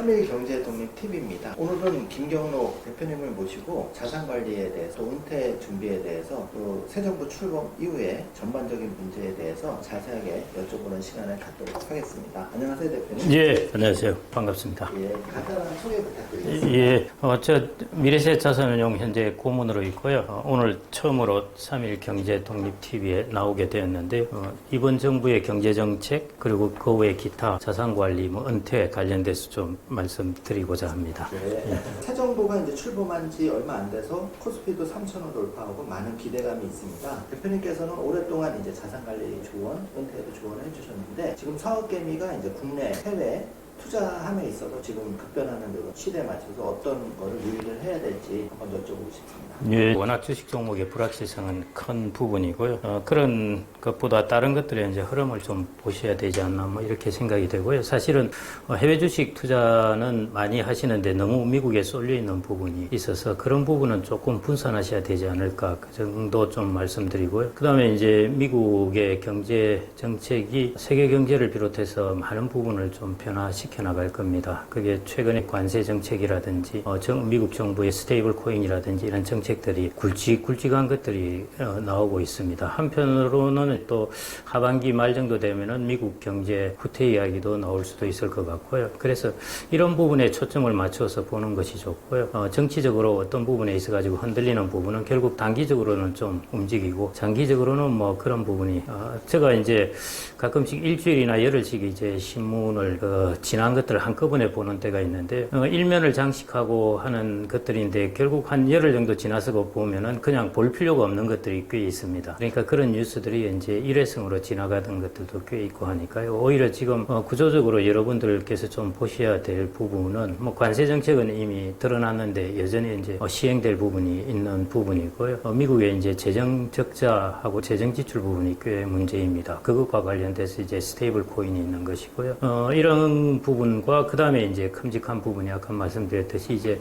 3일 경제 독립 TV입니다. 오늘은 김경로 대표님을 모시고 자산 관리에 대해서 또 은퇴 준비에 대해서 또 새 정부 출범 이후에 전반적인 문제에 대해서 자세하게 여쭤보는 시간을 갖도록 하겠습니다. 안녕하세요 대표님. 예, 안녕하세요. 반갑습니다. 예, 간단한 소개 부탁드리겠습니다. 예, 어, 저 미래셋 자산운용 현재 고문으로 있고요. 어, 오늘 처음으로 3일 경제 독립 TV에 나오게 되었는데 어, 이번 정부의 경제 정책 그리고 그 외 기타 자산 관리, 뭐 은퇴 관련돼서 좀 말씀드리고자 합니다. 네. 새 정부가 이제 출범한 지 얼마 안 돼서 코스피도 3천원 돌파하고 많은 기대감이 있습니다. 대표님께서는 오랫동안 이제 자산관리 조언, 은퇴도 조언을 해주셨는데 지금 사업개미가 이제 국내, 해외 투자함에 있어서 지금 급변하는 이런 시대에 맞춰서 어떤 거를 유의를 해야 될지 한번 여쭤보고 싶습니다. 예, 워낙 주식 종목의 불확실성은 큰 부분이고요. 어, 그런 것보다 다른 것들의 이제 흐름을 좀 보셔야 되지 않나 뭐 이렇게 생각이 되고요. 사실은 어, 해외 주식 투자는 많이 하시는데 너무 미국에 쏠려 있는 부분이 있어서 그런 부분은 조금 분산하셔야 되지 않을까 그 정도 좀 말씀드리고요. 그다음에 이제 미국의 경제 정책이 세계 경제를 비롯해서 많은 부분을 좀 변화시 켜 나갈 겁니다. 그게 최근에 관세 정책이라든지 어, 정- 미국 정부의 스테이블 코인이라든지 이런 정책들이 굵직굵직한 것들이 어, 나오고 있습니다. 한편으로는 또 하반기 말 정도 되면은 미국 경제 후퇴 이야기도 나올 수도 있을 것 같고요. 그래서 이런 부분에 초점을 맞춰서 보는 것이 좋고요. 어, 정치적으로 어떤 부분에 있어 가지고 흔들리는 부분은 결국 단기적으로는 좀 움직이고 장기적으로는 뭐 그런 부분이 어, 제가 이제 가끔씩 일주일이나 열흘씩 이제 신문을 어, 지난 것들을 한꺼번에 보는 때가 있는데 어, 일면을 장식하고 하는 것들인데 결국 한 열흘 정도 지나서 보면은 그냥 볼 필요가 없는 것들이 꽤 있습니다. 그러니까 그런 뉴스들이 이제 일회성으로 지나가던 것들도 꽤 있고 하니까요. 오히려 지금 어, 구조적으로 여러분들께서 좀 보셔야 될 부분은 뭐 관세 정책은 이미 드러났는데 여전히 이제 어, 시행될 부분이 있는 부분이고요. 어, 미국의 이제 재정 적자하고 재정 지출 부분이 꽤 문제입니다. 그것과 관련돼서 이제 스테이블 코인이 있는 것이고요. 어, 이런 부 분과 그 다음에 이제 큼직한 부분이 아까 말씀드렸듯이 이제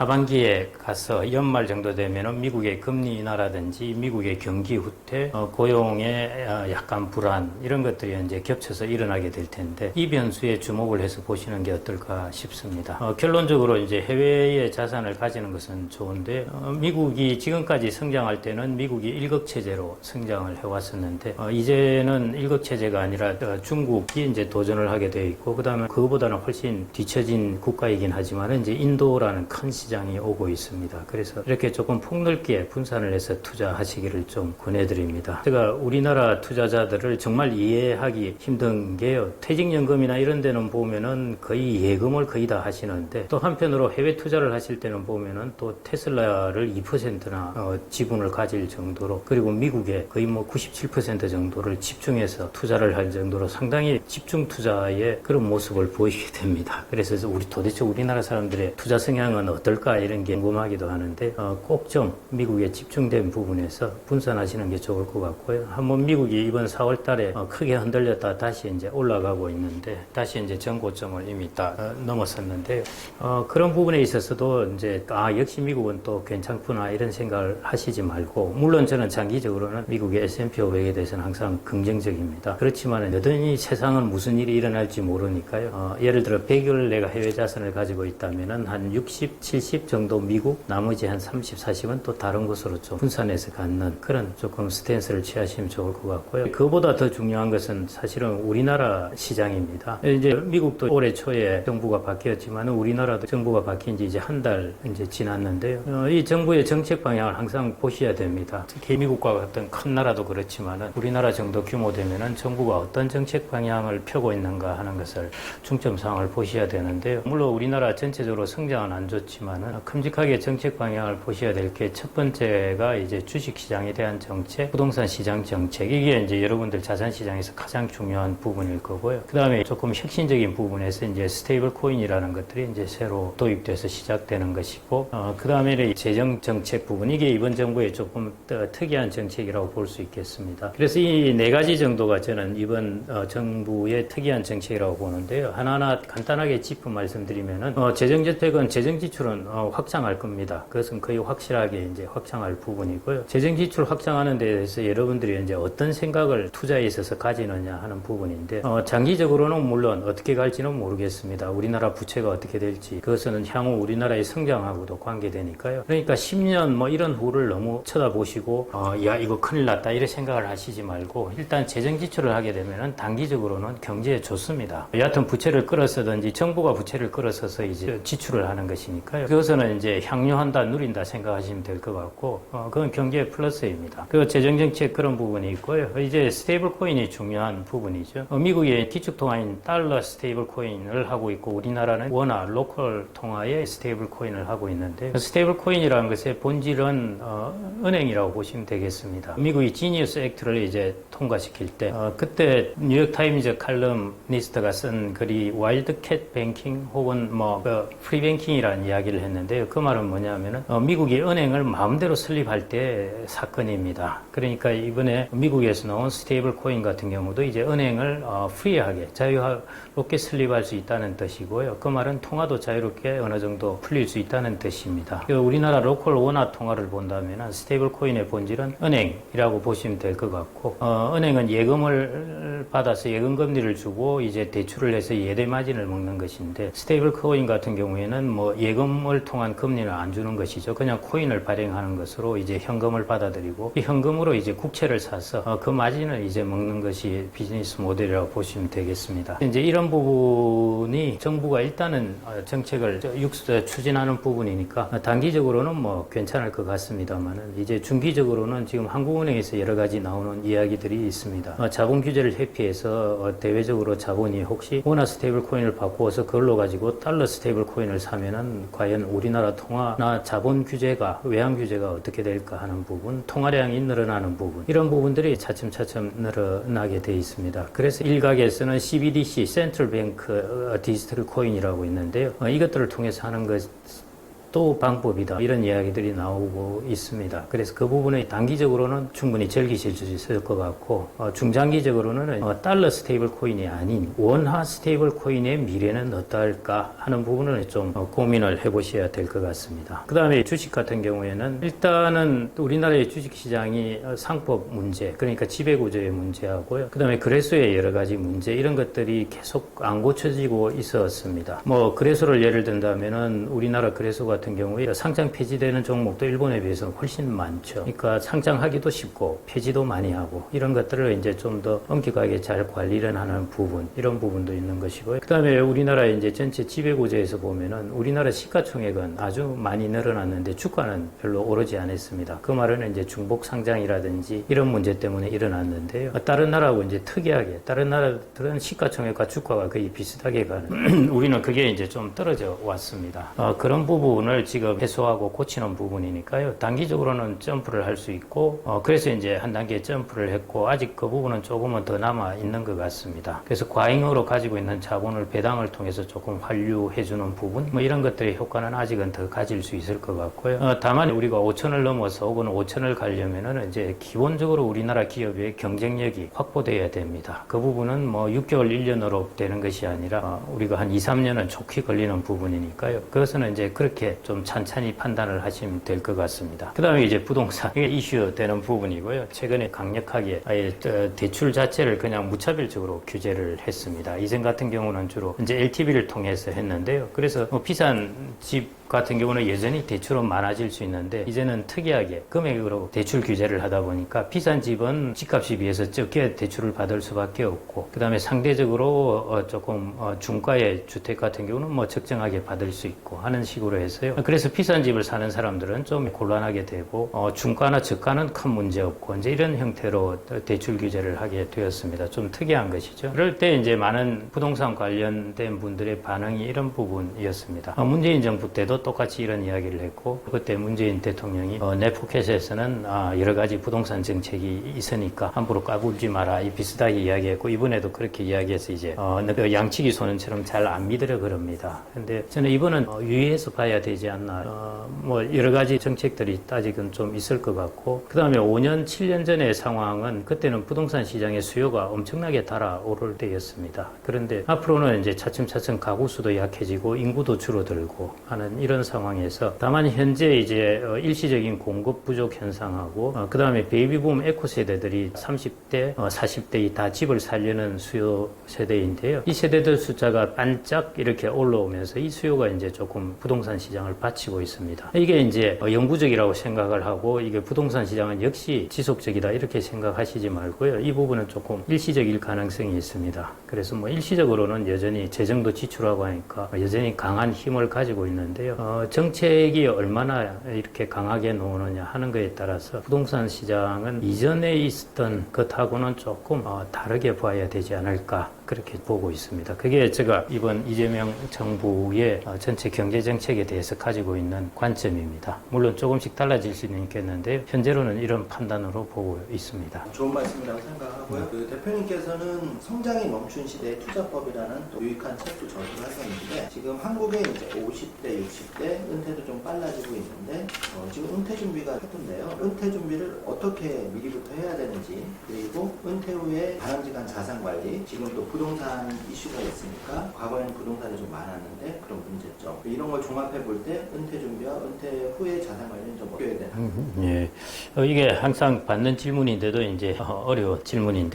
하반기에 가서 연말 정도 되면은 미국의 금리 인하라든지 미국의 경기 후퇴, 어, 고용의 어, 약간 불안 이런 것들이 이제 겹쳐서 일어나게 될 텐데 이 변수에 주목을 해서 보시는 게 어떨까 싶습니다. 어, 결론적으로 이제 해외의 자산을 가지는 것은 좋은데 어, 미국이 지금까지 성장할 때는 미국이 일극 체제로 성장을 해왔었는데 어, 이제는 일극 체제가 아니라 어, 중국이 이제 도전을 하게 되어 있고 그다음에 그거보다는 훨씬 뒤처진 국가이긴 하지만 이제 인도라는 큰 시장 이 오고 있습니다. 그래서 이렇게 조금 폭넓게 분산을 해서 투자하시기를 좀 권해드립니다. 제가 우리나라 투자자들을 정말 이해하기 힘든 게요. 퇴직연금이나 이런 데는 보면은 거의 예금을 거의 다 하시는데 또 한편으로 해외 투자를 하실 때는 보면은 또 테슬라를 2%나 어, 지분을 가질 정도로 그리고 미국에 거의 뭐 97% 정도를 집중해서 투자를 할 정도로 상당히 집중 투자의 그런 모습을 보이게 됩니다. 그래서 우리 도대체 우리나라 사람들의 투자 성향은 어떨 까 이런 게 궁금하기도 하는데 어, 꼭좀 미국에 집중된 부분에서 분산하시는 게 좋을 것 같고요. 한번 미국이 이번 4월 달에 어, 크게 흔들렸다 다시 이제 올라가고 있는데 다시 이제 전고점을 이미 다 어, 넘었었는데 어, 그런 부분에 있어서도 이제 아 역시 미국은 또 괜찮구나 이런 생각을 하시지 말고 물론 저는 장기적으로는 미국의 S&P 500에 대해서는 항상 긍정적입니다. 그렇지만 여전히 세상은 무슨 일이 일어날지 모르니까요. 어, 예를 들어 100을 내가 해외 자산을 가지고 있다면은 한 60, 70 정도 미국 나머지 한 30, 40은 또 다른 곳으로 좀 분산해서 갖는 그런 조금 스탠스를 취하시면 좋을 것 같고요. 그보다 더 중요한 것은 사실은 우리나라 시장입니다. 이제 미국도 올해 초에 정부가 바뀌었지만 우리나라도 정부가 바뀐 지 이제 한 달 이제 지났는데요. 어, 이 정부의 정책 방향을 항상 보셔야 됩니다. 특히 미국과 같은 큰 나라도 그렇지만은 우리나라 정도 규모 되면은 정부가 어떤 정책 방향을 펴고 있는가 하는 것을 중점 사항을 보셔야 되는데요. 물론 우리나라 전체적으로 성장은 안 좋지만 은 큼직하게 정책 방향을 보셔야 될 게 첫 번째가 이제 주식 시장에 대한 정책, 부동산 시장 정책 이게 이제 여러분들 자산 시장에서 가장 중요한 부분일 거고요. 그다음에 조금 혁신적인 부분에서 이제 스테이블 코인이라는 것들이 이제 새로 도입돼서 시작되는 것이고 어, 그다음에 재정 정책 부분 이게 이번 정부의 조금 더 특이한 정책이라고 볼 수 있겠습니다. 그래서 이 네 가지 정도가 저는 이번 어, 정부의 특이한 정책이라고 보는데요. 하나하나 간단하게 짚어 말씀드리면은 어, 재정저택은 재정 지출은 어, 확장할 겁니다. 그것은 거의 확실하게 이제 확장할 부분이고요. 재정 지출 확장하는 데 대해서 여러분들이 이제 어떤 생각을 투자에 있어서 가지느냐 하는 부분인데 어, 장기적으로는 물론 어떻게 갈지는 모르겠습니다. 우리나라 부채가 어떻게 될지 그것은 향후 우리나라의 성장하고도 관계되니까요. 그러니까 10년 뭐 이런 후를 너무 쳐다보시고 어, 야 이거 큰일 났다 이런 생각을 하시지 말고 일단 재정 지출을 하게 되면은 단기적으로는 경제에 좋습니다. 여하튼 부채를 끌어서든지 정부가 부채를 끌어서서 이제 지출을 하는 것이니까요. 그것은 이제 향유한다 누린다 생각하시면 될 것 같고 어, 그건 경제의 플러스입니다. 그 재정 정책 그런 부분이 있고요. 이제 스테이블 코인이 중요한 부분이죠. 어, 미국의 기축 통화인 달러 스테이블 코인을 하고 있고 우리나라는 원화 로컬 통화의 스테이블 코인을 하고 있는데 스테이블 코인이라는 것의 본질은 어, 은행이라고 보시면 되겠습니다. 미국이 지니어스 액트를 이제 통과시킬 때 어, 그때 뉴욕 타임즈 칼럼니스트가 쓴 글이 와일드 캣 뱅킹 혹은 뭐 그, 프리 뱅킹이라는 이야기를 했는데요. 그 말은 뭐냐면은 어, 미국이 은행을 마음대로 설립할 때 사건입니다. 그러니까 이번에 미국에서 나온 스테이블 코인 같은 경우도 이제 은행을 어, 프리하게 자유롭게 설립할 수 있다는 뜻이고요. 그 말은 통화도 자유롭게 어느 정도 풀릴 수 있다는 뜻입니다. 그 우리나라 로컬 원화 통화를 본다면 스테이블 코인의 본질은 은행이라고 보시면 될 것 같고 어, 은행은 예금을 받아서 예금 금리를 주고 이제 대출을 해서 예대 마진을 먹는 것인데 스테이블 코인 같은 경우에는 뭐 예금 을 통한 금리는 안 주는 것이죠. 그냥 코인을 발행하는 것으로 이제 현금을 받아들이고 이 현금으로 이제 국채를 사서 어, 그 마진을 이제 먹는 것이 비즈니스 모델이라고 보시면 되겠습니다. 이제 이런 부분이 정부가 일단은 어, 정책을 저 육수 추진하는 부분이니까 어, 단기적으로는 뭐 괜찮을 것 같습니다만은 이제 중기적으로는 지금 한국은행에서 여러 가지 나오는 이야기들이 있습니다. 어, 자본 규제를 회피해서 어, 대외적으로 자본이 혹시 원화 스테이블 코인을 바꾸어서 그걸로 가지고 달러 스테이블 코인을 사면은 과연 우리나라 통화나 자본 규제가 외환 규제가 어떻게 될까 하는 부분, 통화량이 늘어나는 부분 이런 부분들이 차츰차츰 늘어나게 돼 있습니다. 그래서 일각에서는 CBDC 센트럴 뱅크 디지털 코인이라고 있는데요. 어, 이것들을 통해서 하는 것 또 방법이다 이런 이야기들이 나오고 있습니다. 그래서 그 부분에 단기적으로는 충분히 즐기실 수 있을 것 같고 어, 중장기적으로는 어, 달러 스테이블 코인이 아닌 원화 스테이블 코인의 미래는 어떨까 하는 부분을 좀 어, 고민을 해보셔야 될 것 같습니다. 그 다음에 주식 같은 경우에는 일단은 우리나라의 주식 시장이 어, 상법 문제 그러니까 지배구조의 문제하고요. 그 다음에 거래소의 여러 가지 문제 이런 것들이 계속 안 고쳐지고 있었습니다. 뭐 거래소를 예를 든다면은 우리나라 거래소 같은 경우에 상장 폐지되는 종목도 일본에 비해서는 훨씬 많죠. 그러니까 상장하기도 쉽고 폐지도 많이 하고 이런 것들을 이제 좀 더 엄격하게 잘 관리를 하는 부분 이런 부분도 있는 것이고요. 그다음에 우리나라 이제 전체 지배 구조에서 보면은 우리나라 시가총액은 아주 많이 늘어났는데 주가는 별로 오르지 않았습니다. 그 말은 이제 중복 상장이라든지 이런 문제 때문에 일어났는데요. 다른 나라하고 이제 특이하게 다른 나라들은 시가총액과 주가가 거의 비슷하게 가는 우리는 그게 이제 좀 떨어져 왔습니다. 어, 그런 부분 을 지금 해소하고 고치는 부분이니까요. 단기적으로는 점프를 할 수 있고 어, 그래서 이제 한 단계 점프를 했고 아직 그 부분은 조금은 더 남아 있는 것 같습니다. 그래서 과잉으로 가지고 있는 자본을 배당을 통해서 조금 환류해 주는 부분 뭐 이런 것들의 효과는 아직은 더 가질 수 있을 것 같고요. 어, 다만 우리가 5천을 넘어서 혹은 5천을 가려면은 이제 기본적으로 우리나라 기업의 경쟁력이 확보돼야 됩니다. 그 부분은 뭐 6개월, 1년으로 되는 것이 아니라 어, 우리가 한 2, 3년은 좋게 걸리는 부분이니까요. 그것은 이제 그렇게 좀 찬찬히 판단을 하시면 될 것 같습니다. 그 다음에 이제 부동산 이게 이슈 되는 부분이고요. 최근에 강력하게 아예 어, 대출 자체를 그냥 무차별적으로 규제를 했습니다. 이전 같은 경우는 주로 이제 LTV를 통해서 했는데요. 그래서 뭐 비싼 집 같은 경우는 여전히 대출은 많아질 수 있는데 이제는 특이하게 금액으로 대출 규제를 하다 보니까 비싼 집은 집값에 비해서 적게 대출을 받을 수밖에 없고 그다음에 상대적으로 어 조금 어 중가의 주택 같은 경우는 뭐 적정하게 받을 수 있고 하는 식으로 해서요. 그래서 비싼 집을 사는 사람들은 좀 곤란하게 되고 어 중가나 저가는 큰 문제 없고 이제 이런 형태로 대출 규제를 하게 되었습니다. 좀 특이한 것이죠. 그럴 때 이제 많은 부동산 관련된 분들의 반응이 이런 부분이었습니다. 어 문재인 정부 때도 똑같이 이런 이야기를 했고 그때 문재인 대통령이 어, 내 포켓에서는 아, 여러 가지 부동산 정책이 있으니까 함부로 까불지 마라 이 비슷하게 이야기했고 이번에도 그렇게 이야기해서 이제 어, 그 양치기 소년처럼 잘 안 믿으려 그럽니다. 근데 저는 이번은 어, 유의해서 봐야 되지 되지 않나. 어, 뭐 여러 가지 정책들이 아직은 좀 있을 것 같고 그다음에 5년 7년 전의 상황은 그때는 부동산 시장의 수요가 엄청나게 달아오를 때였습니다. 그런데 앞으로는 이제 차츰차츰 가구 수도 약해지고 인구도 줄어들고 하는 이런 상황에서 다만 현재 이제 어, 일시적인 공급 부족 현상하고 어, 그다음에 베이비붐 에코 세대들이 30대, 어, 40대이 다 집을 살려는 수요 세대인데요. 이 세대들 숫자가 반짝 이렇게 올라오면서 이 수요가 이제 조금 부동산 시장을 받치고 있습니다. 이게 이제 어, 영구적이라고 생각을 하고 이게 부동산 시장은 역시 지속적이다 이렇게 생각하시지 말고요. 이 부분은 조금 일시적일 가능성이 있습니다. 그래서 뭐 일시적으로는 여전히 재정도 지출하고 하니까 여전히 강한 힘을 가지고 있는데요. 어, 정책이 얼마나 이렇게 강하게 나오느냐 하는 것에 따라서 부동산 시장은 이전에 있었던 것하고는 조금 어, 다르게 봐야 되지 않을까 그렇게 보고 있습니다. 그게 제가 이번 이재명 정부의 어, 전체 경제 정책에 대해서 가지고 있는 관점입니다. 물론 조금씩 달라질 수는 있겠는데요. 현재로는 이런 판단으로 보고 있습니다. 좋은 말씀이라고 생각하고요. 네. 그 대표님께서는 성장이 멈춘 시대의 투자법이라는 또 유익한 책도 저술을 하셨는데 지금 한국의 이제 50대, 60대 은퇴도 좀 빨라지고 있는데 어, 지금 은퇴 준비가 하던데요. 은퇴 준비를 어떻게 미리부터 해야 되는지 그리고 은퇴 후에 바람직한 자산 관리 지금 또 부동산 이슈가 있으니까 과거에는 부동산이 좀 많았는데 그런 문제점 이런 걸 종합해 볼 때 은퇴 준비와 은퇴 후의 자산 관리는 좀 어떻게 해야 되나? 예. 어, 이게 항상 받는 질문인데도 이제 어, 어려운 질문인데요.